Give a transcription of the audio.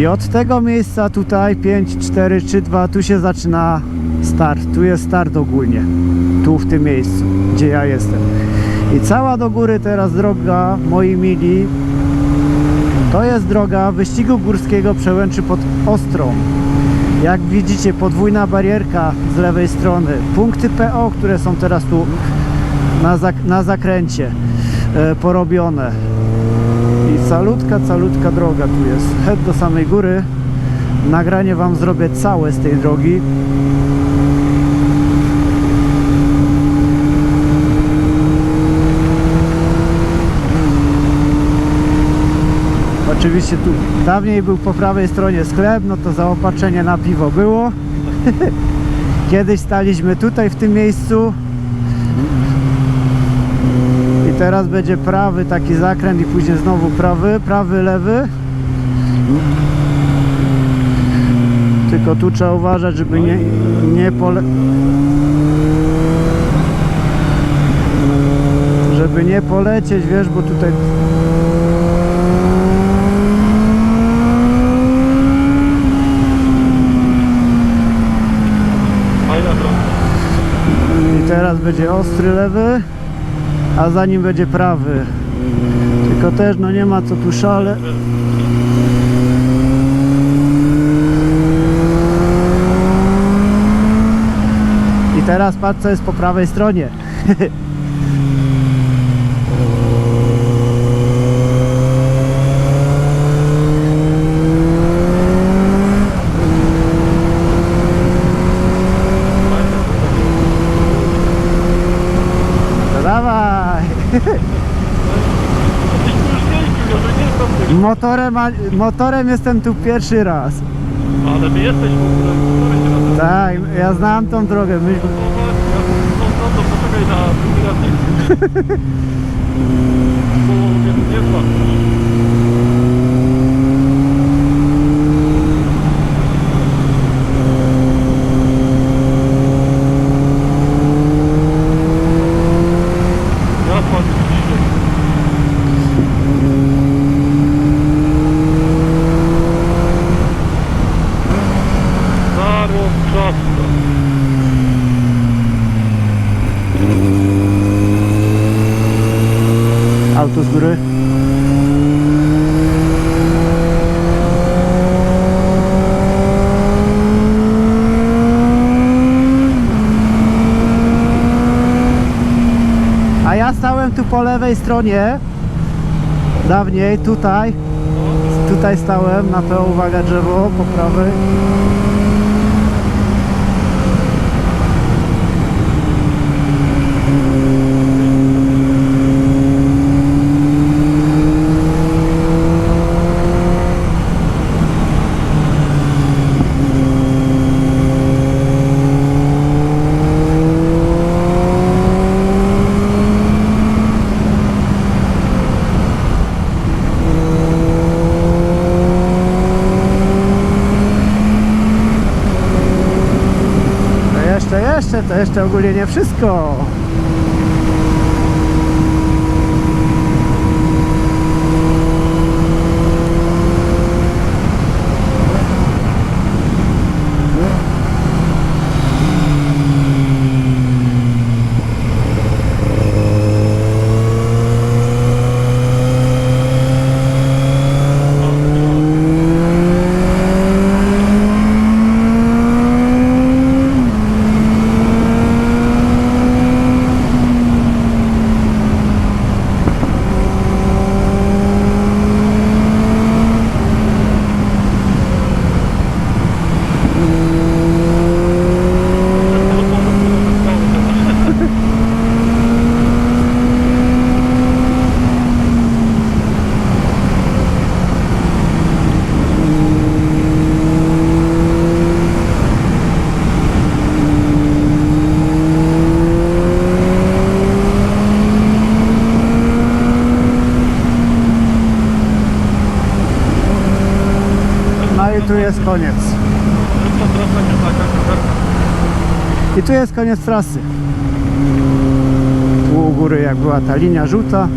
I od tego miejsca tutaj 5, 4, 3, 2, tu się zaczyna start. Tu jest start ogólnie. Tu w tym miejscu, gdzie ja jestem. I cała do góry teraz droga, moi mili, to jest droga wyścigu górskiego Przełęczy pod Ostrą. Jak widzicie, podwójna barierka z lewej strony. Punkty PO, które są teraz tu na, zak- na zakręcie e, porobione. Calutka, calutka droga tu jest. Head do samej góry. Nagranie Wam zrobię całe z tej drogi. Oczywiście tu dawniej był po prawej stronie sklep, no to zaopatrzenie na piwo było. Kiedyś staliśmy tutaj w tym miejscu. Teraz będzie prawy taki zakręt i później znowu prawy, prawy, lewy. Tylko tu trzeba uważać, żeby nie, nie pole... Żeby nie polecieć, wiesz, bo tutaj. I teraz będzie ostry lewy, a za nim będzie prawy. Tylko też no nie ma co tu szale. I teraz patrz co jest po prawej stronie. No dawaj! Tyś tu już jeździł, ja że nie znam tego. Motorem, motorem jestem tu pierwszy raz. Ale my jesteś w ogóle, który się nazywa? Tak, ja znam tą drogę. My, No no, no poczekaj na drugi raz. Bo nie. Z góry. A ja stałem tu po lewej stronie. Dawniej, tutaj. Tutaj stałem, na to uwaga drzewo po prawej. To jeszcze, jeszcze, to jeszcze ogólnie nie wszystko. No i tu jest koniec. I tu jest koniec trasy. Tu u góry jak była ta linia żółta,